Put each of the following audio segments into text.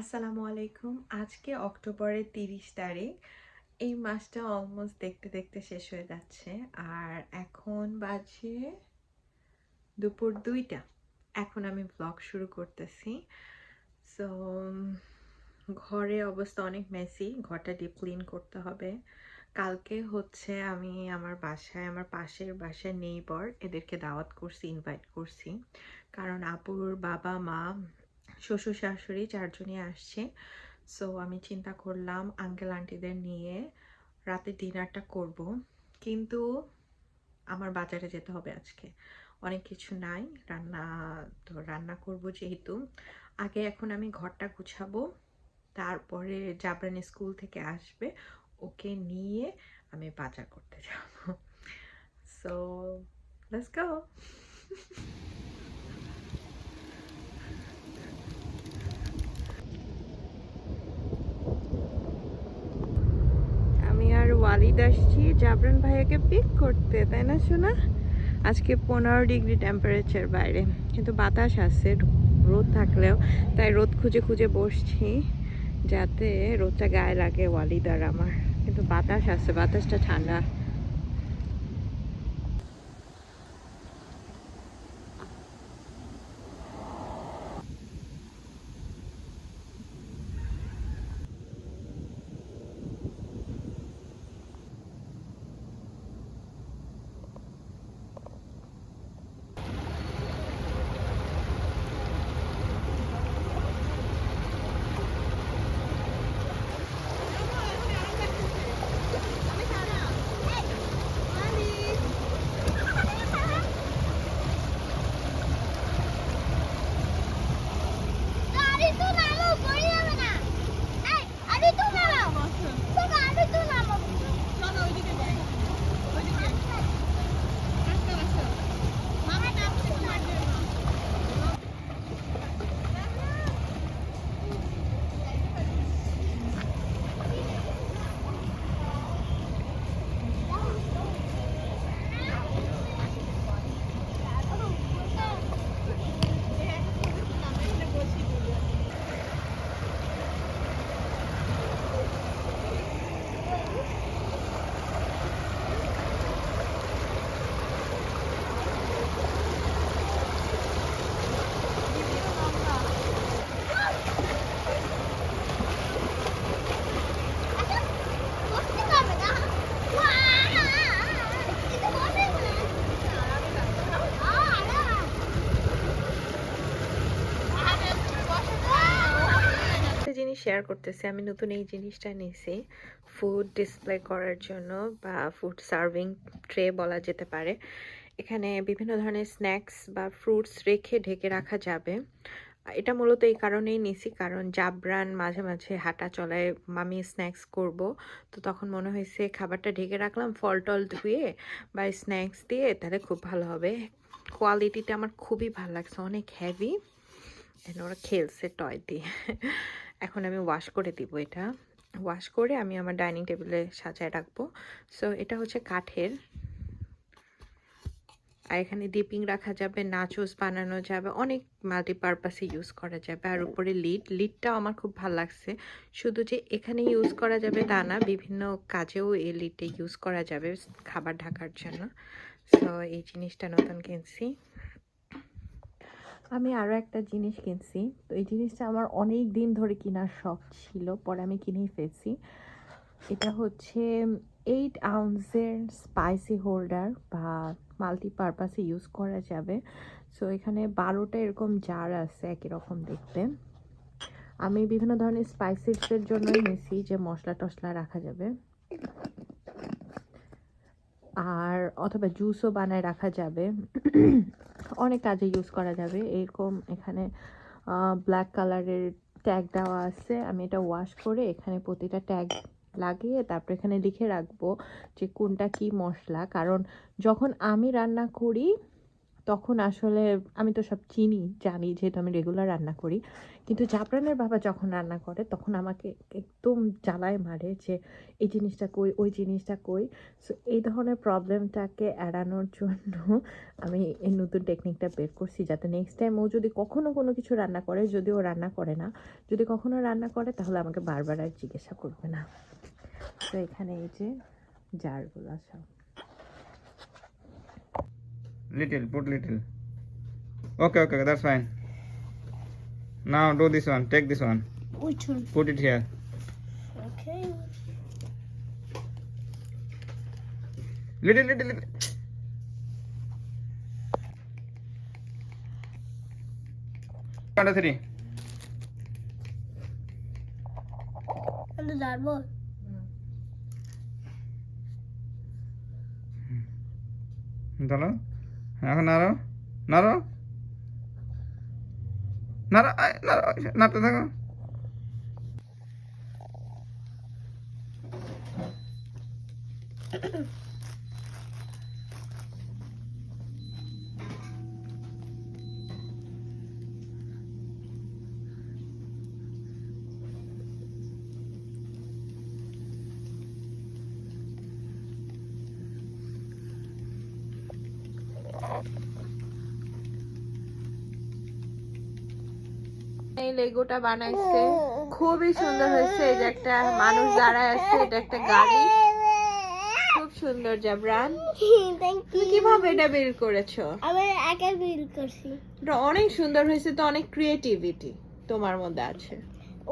আসসালামু আলাইকুম। আজকে অক্টোবরের তিরিশ তারিখ। এই মাসটা অলমোস্ট দেখতে দেখতে শেষ হয়ে যাচ্ছে। আর এখন বাজে দুপুর দুইটা। এখন আমি ব্লগ শুরু করতেছি। সো ঘরে অবস্থা অনেক মেসি ঘরটা ডিপ ক্লিন করতে হবে। কালকে হচ্ছে আমি আমার বাসায়, আমার পাশের বাসায় নেইবর এদেরকে দাওয়াত করছি ইনভাইট করছি। কারণ আপুর বাবা, মা শ্বশুর শাশুড়ি চারজনই আসছে। সো আমি চিন্তা করলাম আঙ্কেল আন্টিদের নিয়ে রাতে ডিনারটা করব। কিন্তু আমার বাজারে যেতে হবে আজকে। অনেক কিছু নাই। রান্না, তো রান্না করব যেহেতু। আগে এখন আমি ঘরটা গুছাবো। তারপরে জাবরান স্কুল থেকে আসবে। ওকে নিয়ে আমি বাজার করতে যাব। সো লেটস গো ওয়ালিদ আসছি জাবরান ভাইয়াকে পিক করতে, তাই না শোনা আজকে পনেরো ডিগ্রি টেম্পারেচার বাইরে, কিন্তু বাতাস আছে রোদ থাকলেও, তাই রোদ খুঁজে খুঁজে বসছি, যাতে রোদটা গায়ে লাগে ওয়ালিদার আমার, কিন্তু বাতাস আছে, বাতাসটা ঠান্ডা আরে তো নামো পড়ে যাবে না এই আরে তো নামো তো আরে তো নামো চলো ওইদিকে যাই ওইদিকে আসতে আসো মামা নামছে তোমার জন্য বসতে পারবে না ওয়া এটা বসে না আরে আরে বসে একটা জিনিস শেয়ার করতেছি, আমি নতুন এই জিনিসটা নিয়েছি ফুড ডিসপ্লে করার জন্য বা ফুড সার্ভিং ট্রে বলা যেতে পারে। এখানে বিভিন্ন ধরনের স্ন্যাক্স বা ফ্রুটস রেখে ঢেকে রাখা যাবে। এটা মূলত এই কারণেই নিছি, কারণ জাবরান মাঝে মাঝে হাঁটা চলায় আমি স্ন্যাক্স করব। তো তখন মনে হয়েছে খাবারটা ঢেকে রাখলাম, ফল টল ধুয়ে বা স্ন্যাক্স দিয়ে, তাহলে খুব ভালো হবে। কোয়ালিটিটা আমার খুবই ভালো লাগছে, অনেক হেভি ওরা খেলছে টয় দিয়ে। এখন আমি ওয়াশ করে দিব এটা। ওয়াশ করে আমি আমার ডাইনিং টেবিলে সাজায় রাখব। সো এটা হচ্ছে কাঠের। আর এখানে ডিপিং রাখা যাবে নাচোস বানানো যাবে, অনেক মাল্টিপারপাসে ইউজ করা যাবে। আর উপরে লিড লিডটাও আমার খুব ভালো লাগছে। শুধু যে এখানে ইউজ করা যাবে তা না, বিভিন্ন কাজেও এই লিডটা ইউজ করা যাবে খাবার ঢাকার জন্য। সো এই জিনিসটা নতুন কিনছি। আমি আরও একটা জিনিস কিনছি। তো এই জিনিসটা আমার অনেক দিন ধরে কেনার শখ ছিল, পরে আমি কিনেই ফেলছি। এটা হচ্ছে এইট আউন্সের স্পাইসি হোল্ডার বা মাল্টিপারপাসে ইউজ করা যাবে। সো এখানে বারোটা এরকম জার আছে একই রকম দেখতে। আমি বিভিন্ন ধরনের স্পাইসিসের জন্যই নিয়েছি যে মশলা টশলা রাখা যাবে। আর অথবা জুসও বানায় রাখা যাবে। অনেক কাজে ইউজ করা যাবে। এরকম এখানে ব্ল্যাক কালারের ট্যাগ দেওয়া আছে। আমি এটা ওয়াশ করে এখানে প্রতিটা ট্যাগ লাগিয়ে তারপর এখানে লিখে রাখব যে কোনটা কি মশলা। কারণ যখন আমি রান্না করি তখন আসলে আমি তো সব চিনি, জানি যেহেতু আমি রেগুলার রান্না করি। কিন্তু জাফরানের বাবা যখন রান্না করে, তখন আমাকে একদম জ্বালায় মারে যে, এই জিনিসটা কই, ওই জিনিসটা কই? সো এই ধরনের প্রবলেমটাকে এড়ানোর জন্য আমি এই নতুন টেকনিকটা বের করছি যাতে নেক্সট টাইম ও যদি কখনও কোনো কিছু রান্না করে, যদি ও রান্না করে না, যদি কখনও রান্না করে, তাহলে আমাকে বারবার আর জিজ্ঞাসা করবে না। তো এখানে এই যে, জারগুলো সব। Little, put little. Okay, okay, that's fine. Now do this one. Take this one. Which one? Put it here. Okay. Little, little, little. One, two, three. And the dartboard. চলো এখন নাড়ো নাড়ো। নাড়ো নাড়তে থাকো। এই লেগোটা বানাইছে। খুবই সুন্দর হয়েছে। এই যে একটা মানুষ দাঁড়ায় আছে এটা একটা গাড়ি। খুব সুন্দর জাবরান। তুমি কীভাবে এটা বের করেছ? আমি একা বিল করছি। এটা অনেক সুন্দর হয়েছে তো অনেক ক্রিয়েটিভিটি তোমার মধ্যে আছে।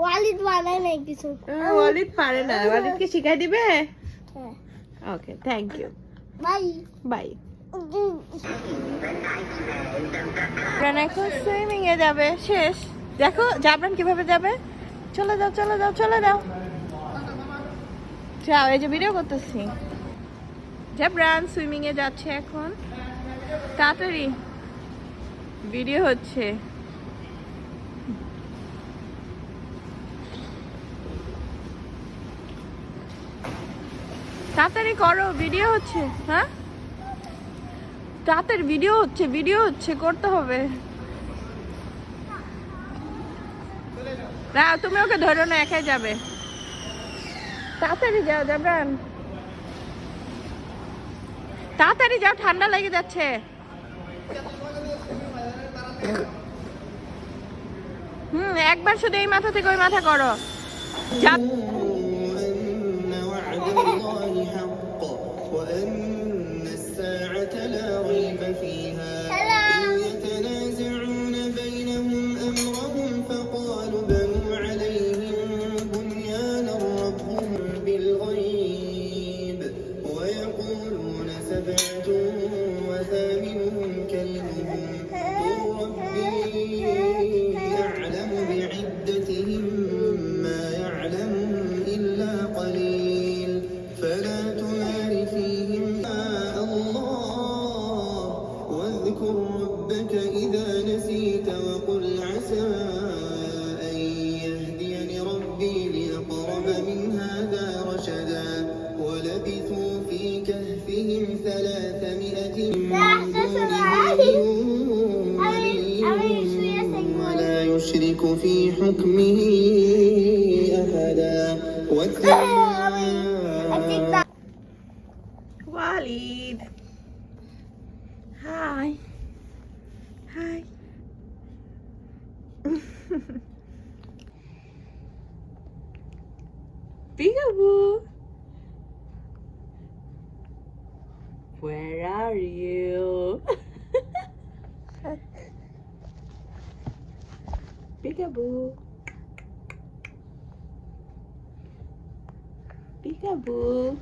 ওয়ালিদ বানায় নাই কিছু। ওয়ালিদ পারে না। ওয়ালিদকে শিখাই দিবে? Okay thank you bye. Bye. এখন সুইমিং এ যাবে। শেষ। দেখো জাবরান কীভাবে যাবে? চলে যাও চলে যাও চলে যাও। যাও, এই যে ভিডিও করতেছি। জাবরান সুইমিং এ যাচ্ছে এখন। তাড়াতাড়ি ভিডিও হচ্ছে। তাড়াতাড়ি করো ভিডিও হচ্ছে হ্যাঁ? তাড়াতাড়ি ভিডিও হচ্ছে ভিডিও হচ্ছে, করতে হবে। না তুমি ওকে ধরো না, একাই যাবে। তাড়াতাড়ি যাও যাবেন তাড়াতাড়ি যাও, ঠান্ডা লেগে যাচ্ছে। হুম, একবার শুধু এই মাথা থেকে ওই মাথা করো। যা ولا يشرك في حكمه أحدا واتبع Walid. Hi. Peekaboo.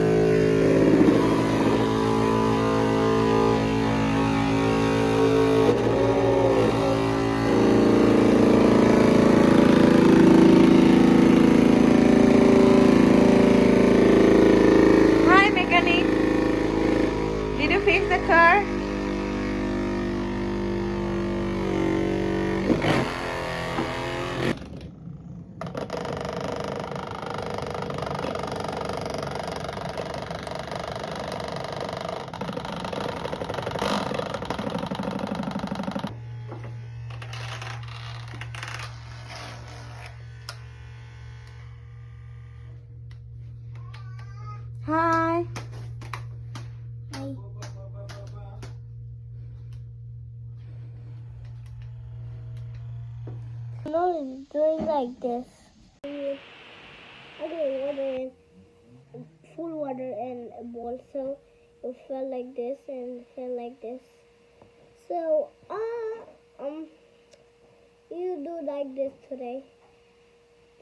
know it's doing like this. Okay, water in full water and a bowl, so it fell like this and fell like this. So, uh, um, you do like this today.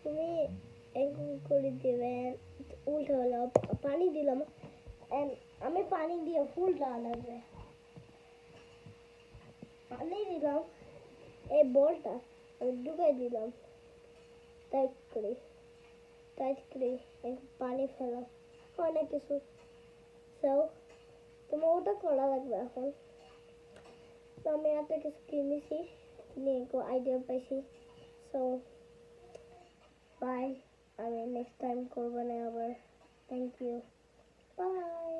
तुम्हें एंकुरी देवे उल्टा वाला पानी दिला and हमें पानी a full डाला है पानी A ए बोल्टा আমি ঢুকাই দিলাম টাইট করে টাইট করে এই পানি ফেলা অনেক কিছু সো তোমার ওটা করা লাগবে এখন তো আমি এত কিছু কিনেছি কিনে একটু আইডিয়া পাইছি সো বাই আমি নেক্সট টাইম করব না আবার থ্যাংক ইউ বাই